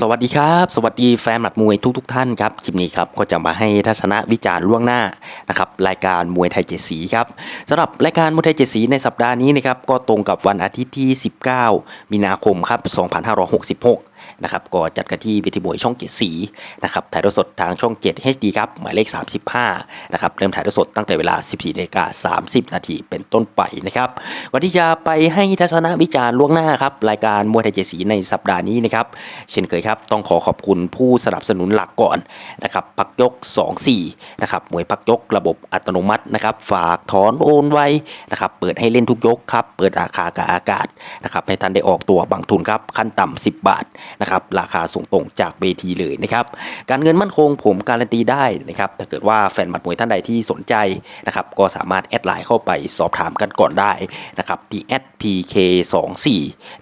สวัสดีครับ สวัสดีแฟนหมัดมวยทุกทท่านครับคลิปนี้ครับก็จะมาให้ทัศนวิจารณ์ล่วงหน้านะครับรายการมวยไทยเจ็ดสีครับสำหรับรายการมวยไทยเจ็ดสีในสัปดาห์นี้นะครับก็ตรงกับวันอาทิตย์ที่ 19 มีนาคมครับ2566 นะครับก็จัดกันที่เวทีมวยช่องเจ็ดสีนะครับถ่ายทอดสดทางช่อง 7 HD ครับหมายเลข 35นะครับเริ่มถ่ายทอดสดตั้งแต่เวลา 14นาฬิกา30 นาทีเป็นต้นไปนะครับก่อนที่จะไปให้ทัศนวิจารณ์ล่วงหน้าครับรายการมวยไทยเจ็ดสีในสัปดาห์นี้นะครับเช่นเคยครับต้องขอขอบคุณผู้สนับสนุนหลักก่อนนะครับพักยก 24นะครับมวยพักยกระบบอัตโนมัตินะครับฝากถอนโอนไว้นะครับเปิดให้เล่นทุกยกครับเปิดราคากับอากาศนะครับให้ท่านได้ออกตัวบางทุนครับขั้นต่ำ10 บาทนะครับราคาส่งตรงจากเวทีเลยนะครับการเงินมั่นคงผมการันตีได้นะครับถ้าเกิดว่าแฟนหมัดมวยท่านใดที่สนใจนะครับก็สามารถแอดไลน์เข้าไปสอบถามกันก่อนได้นะครับที่แอด PK24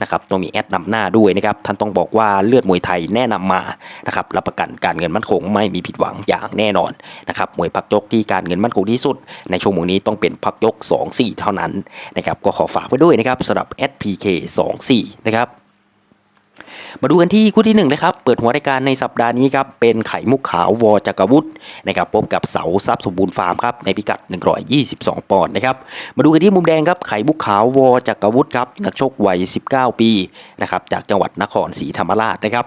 นะครับต้องมีแอดนำหน้าด้วยนะครับท่านต้องบอกว่าเลือดมวยไทยแนะนำมานะครับรับประกันการเงินมั่นคงไม่มีผิดหวังอย่างแน่นอนนะครับมวยพักยกที่การเงินมั่นคงที่สุด ในชั่วโมงนี้ต้องเป็นพักยก 2-4 เท่านั้นนะครับก็ขอฝากไว้ด้วยนะครับสำหรับ SPK24 นะครับ มาดูกันที่คู่ที่1นะครับ เปิดหัวรายการในสัปดาห์นี้ครับ เป็นไข่มุกขาววอจักรวุฒินะครับพบกับเสาทรัพย์สมบูรณ์ฟาร์มครับในพิกัด 122 ปอนด์นะครับ มาดูกันที่มุมแดงครับไข่มุกขาววอจักรวุฒิครับนักชกวัย 19 ปีนะครับจากจังหวัดนครศรีธรรมราชนะครับ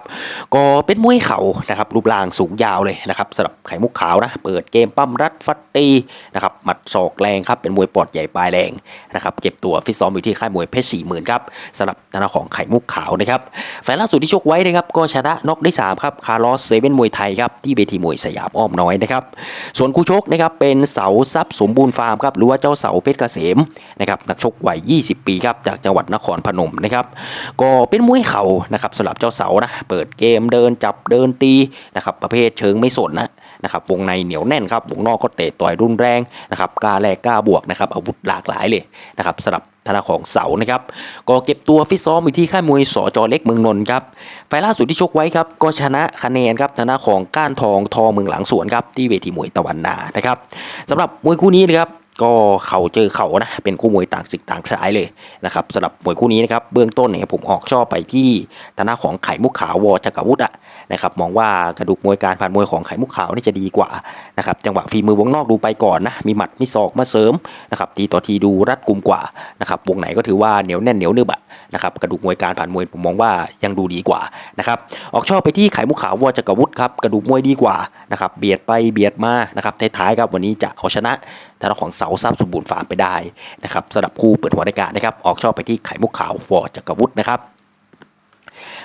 ก็เป็นมวยเข่านะครับรูปร่างสูงยาวเลยนะครับสำหรับไข่มุกขาวนะเปิดเกมปั้มรัดฟัดตีนะครับหมัดศอกแรงครับเป็นมวยปอดใหญ่ปลายแรงนะครับเก็บตัวฟิตซ้อมอยู่ที่ค่ายมวยเพชรสี่หมื่นครับสำหรับทางของไข่มุกขาวนะครับไฟล์ล่าสุดที่ชกไว้นะครับก็ชนะน็อกได้3ครับคาร์ลอสเซเว่นมวยไทยครับที่เวทีมวยสยามอ้อมน้อยนะครับส่วนคู่ชกนะครับเป็นเสาทรัพย์สมบูรณ์ฟาร์มครับหรือว่าเจ้าเสาเพชรเกษมนะครับนักชกวัย 20 ปีครับจากจังหวัดนครพนมนะครับก็เป็นมวยเข่านะครับสำหรับเจ้าเสานะเปิดเกมเดินจับเดินตีนะครับประเภทเชิงไม่สนนะ นะครับวงในเหนียวแน่นครับวงนอกก็เตะต่อยรุนแรงนะครับกล้าแลกกล้าบวกนะครับอาวุธหลากหลายเลยนะครับสำหรับธนาของเสานะครับก็เก็บตัวฟิตซ้อมอยู่ที่ค่ายมวยสจอเล็กเมืองนนท์ครับไฟล์ล่าสุดที่ชกไว้ครับก็ชนะคะแนนครับธนาของก้านทองทอเมืองหลังสวนครับที่เวทีมวยตะวันนานะครับสำหรับมวยคู่นี้นะครับ ก็เข่าเจอเข่านะเป็นคู่มวยต่างศึกต่างสายเลยนะครับสำหรับมวยคู่นี้นะครับเบื้องต้นเนี่ยผมออกชอบไปที่ธนาของไข่มุกขาววอจักรวุฒิอะนะครับมองว่ากระดูกมวยการผ่านมวยของไข่มุกขาวนี่จะดีกว่านะครับจังหวะฝีมือวงนอกดูไปก่อนนะมีหมัดมีศอกมาเสริมนะครับทีต่อทีดูรัดกุมกว่านะครับวงไหนก็ถือว่าเหนียวแน่นเหนียวนึบอะนะครับกระดูกมวยการผ่านมวยผมมองว่ายังดูดีกว่านะครับออกชอบไปที่ไข่มุกขาววอจักรวุฒิครับกระดูกมวยดีกว่านะครับเบียดไปเบียดมานะครับท้ายๆครับวันนี้จะเอาชนะทางด้านของเสาทรัพย์สมบูรณ์ฟาร์มไปได้นะครับสำหรับคู่เปิดหัวรายการนะครับ ออกชอบไปที่ไข่มุกขาวฟอร์จักรวุฒินะครับ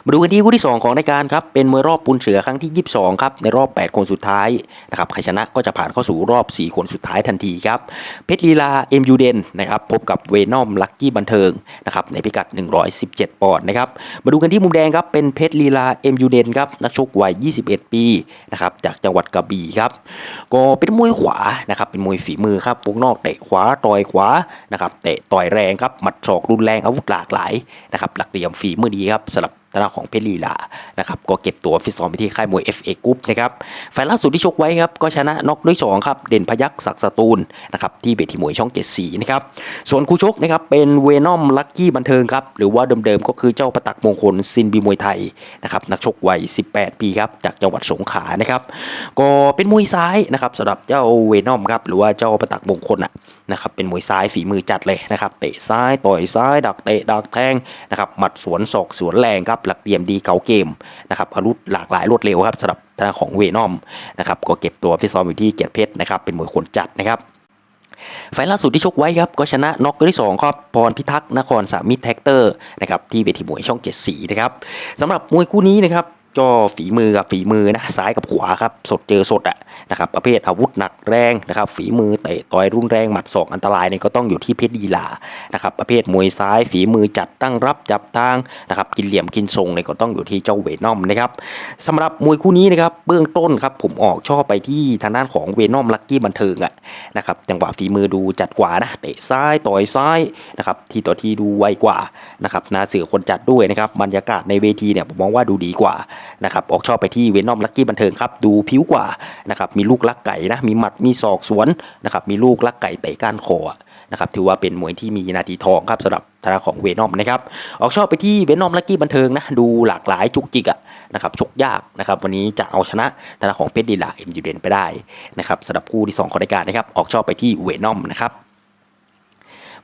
มาดูกันที่คู่ที่ 2 ของรายการครับเป็นมวยรอบปูนเสือครั้งที่ 22 ครับในรอบ 8 คนสุดท้ายนะครับใครชนะก็จะผ่านเข้าสู่รอบ 4 คนสุดท้ายทันทีครับเพชรลีลาเอ็มยูเดนนะครับพบกับเวนอมลักกี้บันเทิงนะครับในพิกัด 117 ปอนด์นะครับมาดูกันที่มุมแดงครับเป็นเพชรลีลาเอ็มยูเดนครับนักชกวัย 21 ปีนะครับจากจังหวัดกระบี่ครับก็เป็นมวยขวานะครับเป็นมวยฝีมือครับวงนอกเตะขวาต่อยขวานะครับเตะต่อยแรงครับหมัดศอกรุนแรงอาวุธหลากหลายนะครับหลักเหลี่ยมฝีมือดีครับสำหรับ ทางด้าของเพชรลีลานะครับก็เก็บตัวฟิตซ้อมไปที่ค่ายมวย FA Group นะครับไฟล์ล่าสุดที่ชกไว้ครับก็ชนะน็อกด้วย2ครับเด่นพยักศักสตูลนะครับที่เวทีมวยช่องเจ็ดสีนะครับส่วนคู่ชกนะครับเป็นเวนอมลักกี้บันเทิงครับหรือว่าเดิมๆก็คือเจ้าประตักมงคลซินบีมวยไทยนะครับนักชกวัย 18 ปีครับจากจังหวัดสงขลานะครับก็เป็นมวยซ้ายนะครับสำหรับเจ้าเวนอมครับหรือว่าเจ้าประตักมงคลอะนะครับเป็นมวยซ้ายฝีมือจัดเลยนะครับเตะซ้ายต่อยซ้ายดักเตะดักแทงนะครับหมัดสวนศอกสวนแรงครับหลักเหลี่ยมดีเก่าเกมนะครับอาวุธหลากหลายรวดเร็วครับสำหรับทางของเวนอมนะครับก็เก็บตัวฟิซ้อมอยู่ที่เกียรติเพชรนะครับเป็นมวยคนจัดนะครับไฟล์ล่าสุดที่ชกไว้ครับก็ชนะน็อกที่2ครับพรพิทักษ์นครสามิตรแท็กเตอร์นะครับที่เวทีมวยช่องเจ็ดสีนะครับสำหรับมวยคู่นี้นะครับ ก็ฝีมือกับฝีมือนะซ้ายกับขวาครับสดเจอสดอะนะครับประเภทอาวุธหนักแรงนะครับฝีมือเตะต่อยรุนแรงหมัดศอกอันตรายเนี่ยก็ต้องอยู่ที่เพชรดีลานะครับประเภทมวยซ้ายฝีมือจัดตั้งรับจับทางนะครับกินเหลี่ยมกินทรงเนี่ยก็ต้องอยู่ที่เจ้าเวนอมนะครับสำหรับมวยคู่นี้นะครับเบื้องต้นครับผมออกชอบไปที่ทางด้านของเวนอมลักกี้บันเทิงอะนะครับจังหวะฝีมือดูจัดกว่านะเตะซ้ายต่อยซ้ายนะครับทีต่อทีดูไวกว่านะครับนาเสือคนจัดด้วยนะครับบรรยากาศในเวทีเนี่ยผมมองว่าดูดีกว่านะครับออกชอบไปที่เวนอมลักกี้บันเทิงครับดูผิวกว่านะครับมีลูกลักไก่นะมีหมัดมีศอกสวนนะครับมีลูกลักไก่เตะก้านคอนะครับถือว่าเป็นมวยที่มีนาทีทองครับสำหรับทางด้าของเวนอมนะครับออกชอบไปที่เวนอมลักกี้บันเทิงนะดูหลากหลายจุกจิกอะนะครับชกยากนะครับวันนี้จะเอาชนะทางด้าของเพชรดีลาเอ็มยูเดนไปได้นะครับสำหรับคู่ที่สองของรายการนะครับออกชอบไปที่เวนอมนะครับ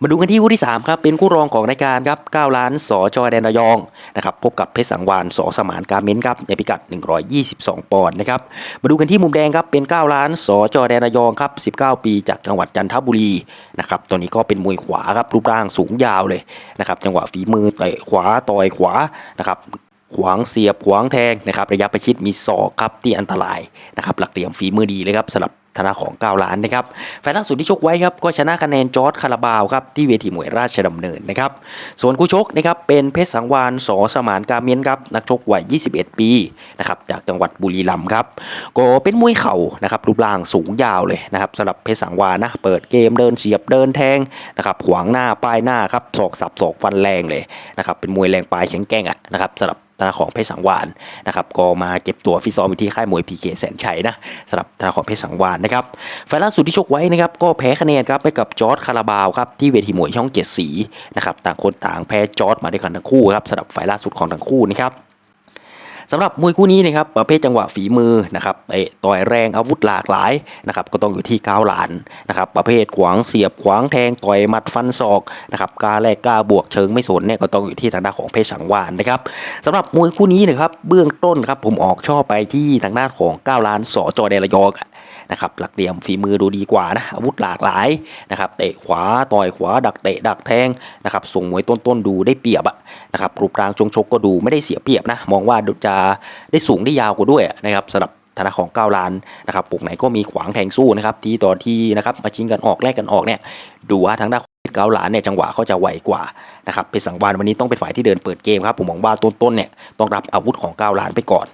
มาดูกันที่คู่ที่ 3 ครับ เป็นคู่รองของรายการครับ 9 ล้านสอจอแดนระยองนะครับพบกับเพชรสังวานสอสมานการเม้นครับในพิกัด 122 ปอนด์นะครับมาดูกันที่มุมแดงครับเป็น 9 ล้านสอจอแดนระยองครับ 19 ปีจากจังหวัดจันทบุรีนะครับตัวนี้ก็เป็นมวยขวาครับรูปร่างสูงยาวเลยนะครับจังหวะฝีมือเตะขวาต่อยขวานะครับขวางเสียบขวางแทงนะครับระยะประชิดมีศอกครับที่อันตรายนะครับหลักเหลี่ยมฝีมือดีเลยครับสำหรับ ธนาของ 9 ล้านนะครับไฟล์ล่าสุดที่ชกไว้ครับก็ชนะคะแนนจอร์ดคาราบาวครับที่เวทีมวยราชดำเนินนะครับส่วนคู่ชกนะครับเป็นเพชรสังวานสอสมานกาเมียนครับนักชกวัย 21 ปีนะครับจากจังหวัดบุรีรัมย์ครับก็เป็นมวยเข่านะครับรูปร่างสูงยาวเลยนะครับสำหรับเพชรสังวานนะเปิดเกมเดินเสียบเดินแทงนะครับขวางหน้าป้ายหน้าครับศอกสับศอกฟันแรงเลยนะครับเป็นมวยแรงปลายแข็งแกร่งอะนะครับสำหรับ ทาของเพชรสังวานนะครับก็มาเก็บตัวฟิตซ้อมอยู่ที่ค่ายมวยพีเคแสนชัยนะสำหรับทาของเพชรสังวานนะครับไฟล์ล่าสุดที่ชกไว้นะครับก็แพ้คะแนนครับไปกับจอร์ดคาราบาวครับที่เวทีมวยช่องเจ็ดสีนะครับต่างคนต่างแพ้จอร์ดมาด้วยกันทั้งคู่ครับสำหรับไฟล์ล่าสุดของทั้งคู่นะครับ สำหรับมวยคู่นี้นะครับประเภทจังหวะฝีมือนะครับเตะต่อยแรงอาวุธหลากหลายนะครับก็ต้องอยู่ที่ก้าวหลานนะครับประเภทขวางเสียบขวางแทงต่อยหมัดฟันศอกนะครับกล้าแลกกล้าบวกเชิงไม่สนเนี่ยก็ต้องอยู่ที่ทางด้านของเพชรสังวานนะครับสำหรับมวยคู่นี้นะครับเบื้องต้นครับผมออกชอบไปที่ทางด้านของก้าวล้านสอจอเดลยอง นะครับหลักเหลี่ยมฝีมือดูดีกว่านะอาวุธหลากหลายนะครับเตะขวาต่อยขวาดักเตะดักแทงนะครับส่งมวยต้นๆดูได้เปรียบอะนะครับรูปร่างชงชกก็ดูไม่ได้เสียเปรียบนะมองว่าจะได้สูงได้ยาวกว่าด้วยนะครับสำหรับธนาของ9ล้านนะครับปุกไหนก็มีขวางแทงสู้นะครับที่ต่อที่นะครับมาชิงกันออกแลกกันออกเนี่ยดูว่าทางด้านเก้าล้านเนี่ยจังหวะเขาจะไวกว่านะครับเป็นสังวานวันนี้ต้องเป็นฝ่ายที่เดินเปิดเกมครับผมมองว่าต้นๆเนี่ยต้องรับอาวุธของ9ล้านไปก่อน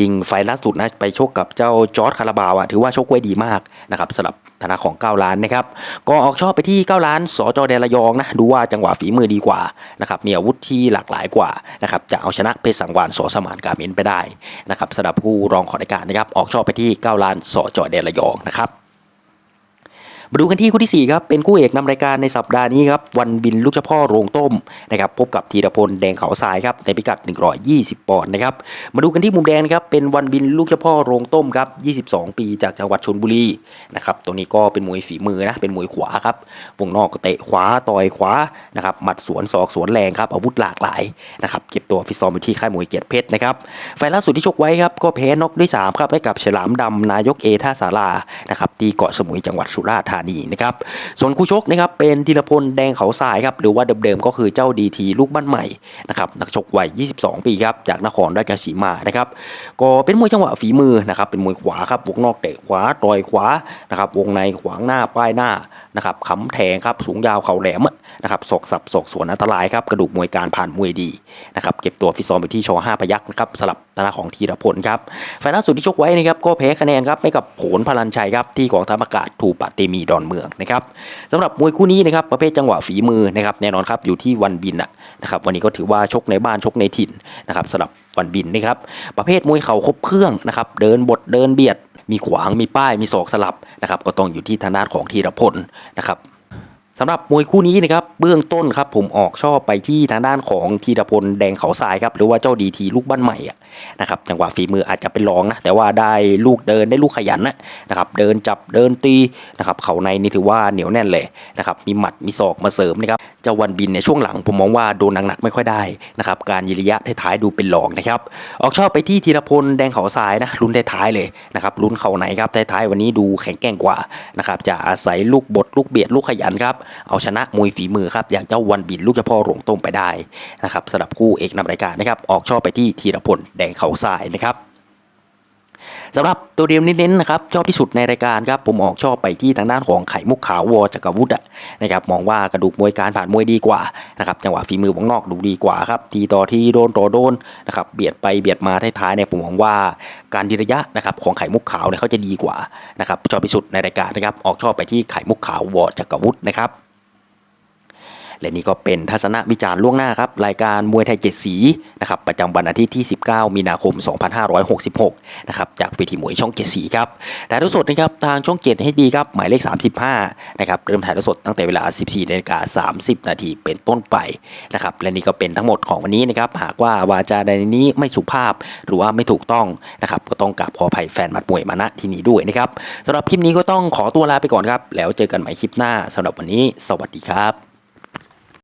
ยิงไฟล์ล่าสุดนะไปชกกับเจ้าจอร์ดคาราบาวอะถือว่าชกไว้ดีมากนะครับสำหรับธนาของ 9 ล้านนะครับก็ออกชอบไปที่ 9 ล้านสจอแดนระยองนะดูว่าจังหวะฝีมือดีกว่านะครับมีอาวุธที่หลากหลายกว่านะครับจะเอาชนะเพชรสังวานสสมานกาเมนไปได้นะครับสำหรับผู้รองของรายการนะครับออกชอบไปที่ 9 ล้านสจอแดนระยองนะครับ มาดูกันที่คู่ที่ 4 ครับ เป็นคู่เอกนำรายการในสัปดาห์นี้ครับ วันบินลูกเจ้าพ่อโรงต้มนะครับ พบกับธีรพลแดงเขาทรายครับในพิกัด 120 ปอนด์นะครับ มาดูกันที่มุมแดงครับ เป็นวันบินลูกเจ้าพ่อโรงต้มครับ 22 ปีจากจังหวัดชลบุรีนะครับ ตัวนี้ก็เป็นมวยฝีมือนะ เป็นมวยขวาครับ วงนอกก็เตะขวาต่อยขวานะครับ หมัดสวนศอกสวนแรงครับ อาวุธหลากหลายนะครับ เก็บตัวฟิตซ้อมอยู่ที่ค่ายมวยเกียรติเพชรนะครับ ไฟล์ล่าสุดที่ชกไว้ครับ ก็แพ้น็อกด้วย3ครับให้กับฉลามดำนายกเอท่าสารานะครับที่เกาะสมุยจังหวัดสุราษฎร์ธานีนะครับส่วนคู่ชกนะครับเป็นธีรพลแดงเขาทรายครับหรือว่าเดิมๆก็คือเจ้าดีทีลูกบ้านใหม่นะครับนักชกวัย 22 ปีครับจากนครราชสีมานะครับก็เป็นมวยจังหวะฝีมือนะครับเป็นมวยขวาครับวงนอกเตะขวาต่อยขวานะครับวงในขวางหน้าป้ายหน้านะครับขำแทงครับสูงยาวเข่าแหลมนะครับศอกสับศอกสวนอันตรายครับกระดูกมวยการผ่านมวยดีนะครับเก็บตัวฟิตซ้อมไปที่ช5พยักนะครับสลับตาของธีรพลครับไฟล์ล่าสุดที่ชกไว้นะครับก็แพ้คะแนนครับให้กับผลพลันชัยครับที่กองทัพอากาศถูปะเตมีดอนเมืองนะครับสำหรับมวยคู่นี้นะครับประเภทจังหวะฝีมือนะครับแน่นอนครับอยู่ที่วันบินอะนะครับวันนี้ก็ถือว่าชกในบ้านชกในถิ่นนะครับสำหรับวันบินนะครับประเภทมวยเข่าครบเครื่องนะครับเดินบทเดินเบียดมีขวางมีป้ายมีศอกสลับนะครับก็ต้องอยู่ที่ทางด้านของธีรพลนะครับ สำหรับมวยคู่นี้นะครับเบื้องต้นครับผมออกชอบไปที่ทางด้านของธีรพลแดงเขาทรายครับหรือว่าเจ้าดีทีลูกบ้านใหม่อะนะครับจังหวะฝีมืออาจจะเป็นรองนะแต่ว่าได้ลูกเดินได้ลูกขยันนะนะครับเดินจับเดินตีนะครับเข่าในนี่ถือว่าเหนียวแน่นเลยนะครับมีหมัดมีศอกมาเสริมนะครับเจ้าวันบินเนี่ยช่วงหลังผมมองว่าโดนหนักๆไม่ค่อยได้นะครับการยืนระยะท้ายๆดูเป็นรองนะครับออกชอบไปที่ธีรพลแดงเขาทรายนะลุ้นท้ายๆเลยนะครับลุ้นเข่าในครับท้ายๆวันนี้ดูแข็งแกร่งกว่านะครับจะอาศัยลูกบดลูกเบียดลูกขยันครับเอาชนะมวยฝีมือครับอย่างเจ้าวันบินลูกเจ้าพ่อหลวงต้มไปได้นะครับสำหรับคู่เอกนำรายการนะครับออกชอบไปที่ธีรพลแดงเขาทรายนะครับ สำหรับตัวเดียวเน้นๆนะครับชอบที่สุดในรายการครับผมออกชอบไปที่ทางด้านของไข่มุกขาววอจักรวุฒินะครับมองว่ากระดูกมวยการผ่านมวยดีกว่านะครับจังหวะฝีมือของนอกดูดีกว่าครับทีต่อทีโดนต่อโดนนะครับเบียดไปเบียดมาท้ายๆเนี่ยผมมองว่าการดีระยะนะครับของไข่มุกขาวเนี่ยเขาจะดีกว่านะครับชอบที่สุดในรายการนะครับออกชอบไปที่ไข่มุกขาววอจักรวุฒินะครับ และนี่ก็เป็นทัศนวิจารณ์ล่วงหน้าครับรายการมวยไทยเจ็ดสีนะครับประจำวันอาทิตย์ที่ 19 มีนาคม 2566 นะครับจากเวทีมวยช่องเจ็ดสีครับถ่ายทอดสดนะครับทางช่องเจ็ดให้ดีครับหมายเลข 35 นะครับเริ่มถ่ายทอดสดตั้งแต่เวลา 14นาฬิกา30 นาทีเป็นต้นไปนะครับและนี่ก็เป็นทั้งหมดของวันนี้นะครับหากว่าวาจาใดนนี้ไม่สุภาพหรือว่าไม่ถูกต้องนะครับก็ต้องกราบขออภัยแฟนมัดมวยมาณที่นี้ด้วยนะครับสำหรับคลิปนี้ก็ต้องขอตัวลาไปก่อนครับ แล้วเจอกันใหม่คลิปหน้าสำหรับวันนี้ สวัสดีครับ